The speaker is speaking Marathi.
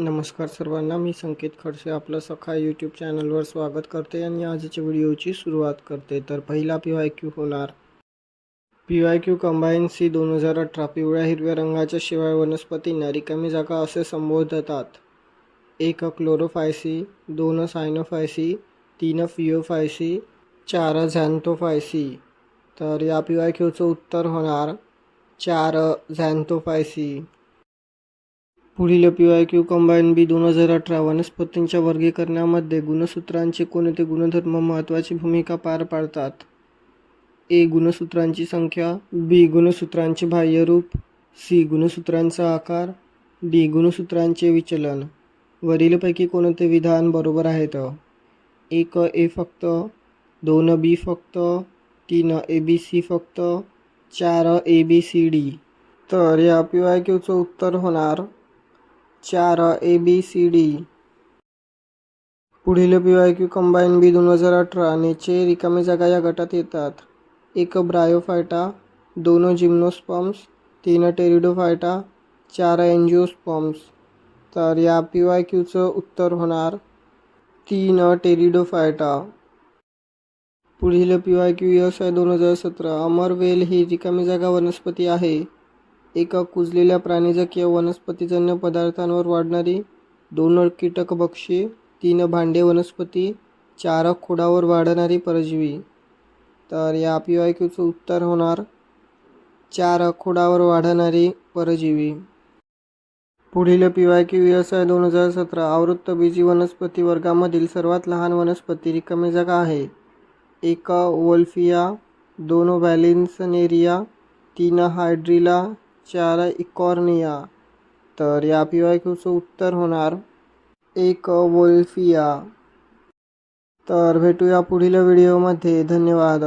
नमस्कार सर्वांना मी संकेत खडसे आपलं सखा यूट्यूब चॅनलवर स्वागत करते आणि आजच्या व्हिडिओची सुरुवात करते. तर पहिला पी वाय क्यू होणार. P Y Q combine C दोन हजार अठरा पिवळ्या हिरव्या रंगाच्या शिवाय वनस्पतींना रिकामी जागा असे संबोधतात. एक क्लोरोफायसी दोन सायनोफायसी तीन फिओफायसी चार झॅन्थोफायसी तर या पी वाय क्यूचं उत्तर होणार चार झॅन्थोफायसी पुढील P Y Q combine B दोन हजार अठरा वनस्पतींच्या वर्गीकरणामध्ये गुणसूत्रांचे कोणते गुणधर्म महत्त्वाची भूमिका पार पाडतात? ए गुणसूत्रांची संख्या बी गुणसूत्रांचे बाह्यरूप सी गुणसूत्रांचा आकार डी गुणसूत्रांचे विचलन वरीलपैकी कोणते विधान बरोबर आहेत? एक ए फक्त दोन बी फक्त तीन ए बी सी फक्त चार ए बी सी डी तर या पी वाय क्यूचं उत्तर होणार चार ए बी सी डी पुढील P Y Q combine B दोन हजार अठरा नेचे रिकामे जागा या गटात येतात. एक ब्रायोफायटा दोन जिम्नोस्पम्स तीन टेरिडोफायटा चार एन्जिओस्पम्स तर या पी वाय क्यूचं उत्तर होणार तीन टेरिडोफायटा पुढील पी वाय क्यू यस आहे दोन हजार सतरा. अमरवेल ही रिकामी जागा वनस्पती आहे. एक कुजलेल्या प्राणीजकीय वनस्पतीजन्य पदार्थांवर वाढणारी दोन कीटकभक्षी तीन भांडे वनस्पती चार खोडावर वाढणारी परजीवी. तर या पी वाय क्यूचं उत्तर होणार चार खोडावर वाढणारी परजीवी. पुढील पी वाय क्यू एस दोन हजार सतरा. आवृत्तबीजी वनस्पती वर्गामधील सर्वात लहान वनस्पती रिकामी जागा आहे. एक वोल्फिया दोन व्हॅलिन्सनेरिया तीन हायड्रिला चार इकॉर्निया तर या पी वाय क्यूचं उत्तर होणार एक वोल्फिया. तर भेटूया पुढील व्हिडिओमध्ये. धन्यवाद.